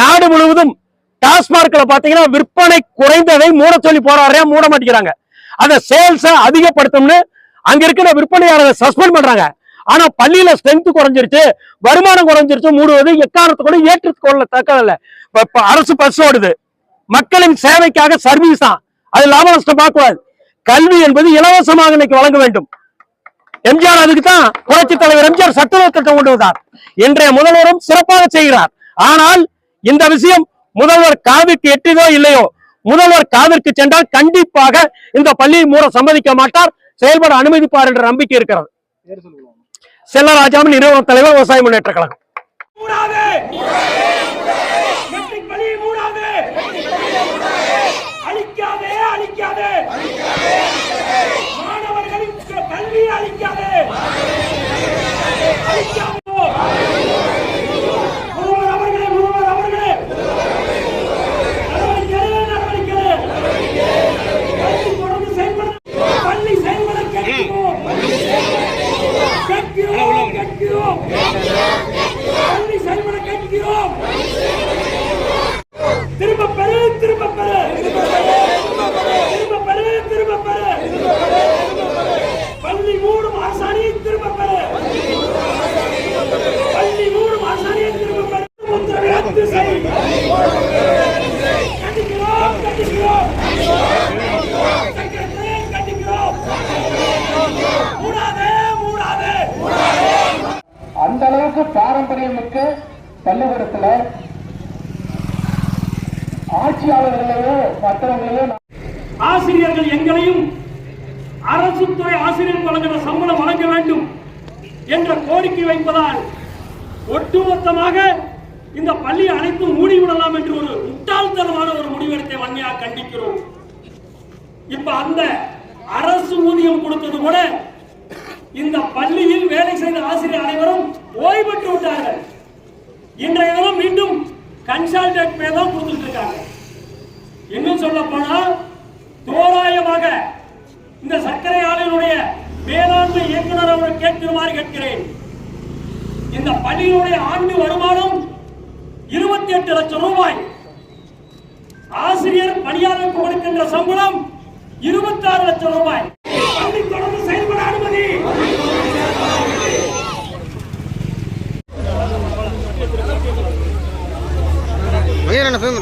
நாடு முழுவதும் டாஸ்மார்க்ல பாத்தீங்கன்னா விற்பனை குறைந்ததை மூட சொல்லி போறாரே மூட மாட்டேங்கிறாங்க. அந்த சேல்ஸ அதிகப்படுத்தும்னு அங்க இருக்கிற விற்பனையாளர் சஸ்பெண்ட் பண்றாங்க. ஆனா பள்ளியில ஸ்ட்ரென்த் குறைஞ்சிருச்சு வருமானம் குறைஞ்சிருச்சு மூடுவது எக்காரணத்தை ஏற்றுக்கொள்ள தக்கல அரசு பஸ் ஓடுது. மக்களின் சேவைக்காக சர்வீஸ் தான். அது லாப நஷ்டம் பார்க்கக்கூடாது. கல்வி என்பது இலவசமாக இன்னைக்கு வழங்க வேண்டும். எம்ஜிஆர் அதுக்கு தான் புரட்சி தலைவர் எம்ஜிஆர் சத்துணவு திட்டம் கொண்டு வந்தார். இன்றைய முதல்வரும் சிறப்பாக செய்கிறார். ஆனால் இந்த விஷயம் முதல்வர் காவிற்கு எட்டுதோ இல்லையோ? முதல்வர் காவிற்கு சென்றால் கண்டிப்பாக இந்த பள்ளியை மூட சம்மதிக்க மாட்டார். செயல்பட அனுமதிப்பார் என்ற நம்பிக்கை இருக்கிறது. செல்லராஜாமின் நிறுவன தலைவர் விவசாய முன்னேற்ற கழகம். பாரம்பரியமிக்க பள்ளிக்கூடத்துல ஆட்சியாளர்களையோ மற்றவங்களையோ ஆசிரியர்கள் எங்களையும் அரசு துறை ஆசிரியர் வழங்குகிற சம்பளம் வழங்க வேண்டும் என்ற கோரிக்கை வைப்பதால் ஒட்டுமொத்தமாக இந்த பள்ளி அனைத்தும் மூடிவிடலாம் என்று ஒரு முட்டாள்தனமான ஒரு முடிவெடுத்தை வன்மையாக கண்டிக்கிறோம். இப்ப அந்த அரசு ஊதியம் கொடுத்தது கூட இந்த பள்ளியில் வேலை செய்த ஆசிரியர் அனைவரும் ஓய்வு பெற்று விட்டார்கள். இன்றைய தினம் மீண்டும் கன்சல்டன்ட் பே தான் கொடுத்துட்டு இருக்காங்க இன்னும் சொல்ல போனால் தோராயமாக இந்த சர்க்கரை ஆலையினுடைய மேலாண்மை இயக்குனர் அவர் கேட்கிறமாறு கேட்கிறேன். இந்த பள்ளியினுடைய ஆண்டு வருமானம் இருபத்தி எட்டு லட்சம் ரூபாய். ஆசிரியர் பணியாளருக்கு கொடுக்கின்ற சம்பளம் இருபத்தி ஆறு லட்சம் ரூபாய். பள்ளி தொடர்ந்து செயல்பட அனுமதி. ಏನಣ್ಣ ಫೇಮ್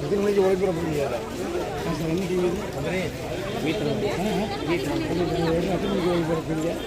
எத்தனை மணிக்கு உழைப்பிட முடியாது என்னைக்கு வீட்டில் வீட்டில் எத்தனை மணிக்கு உழைப்பிட முடியாது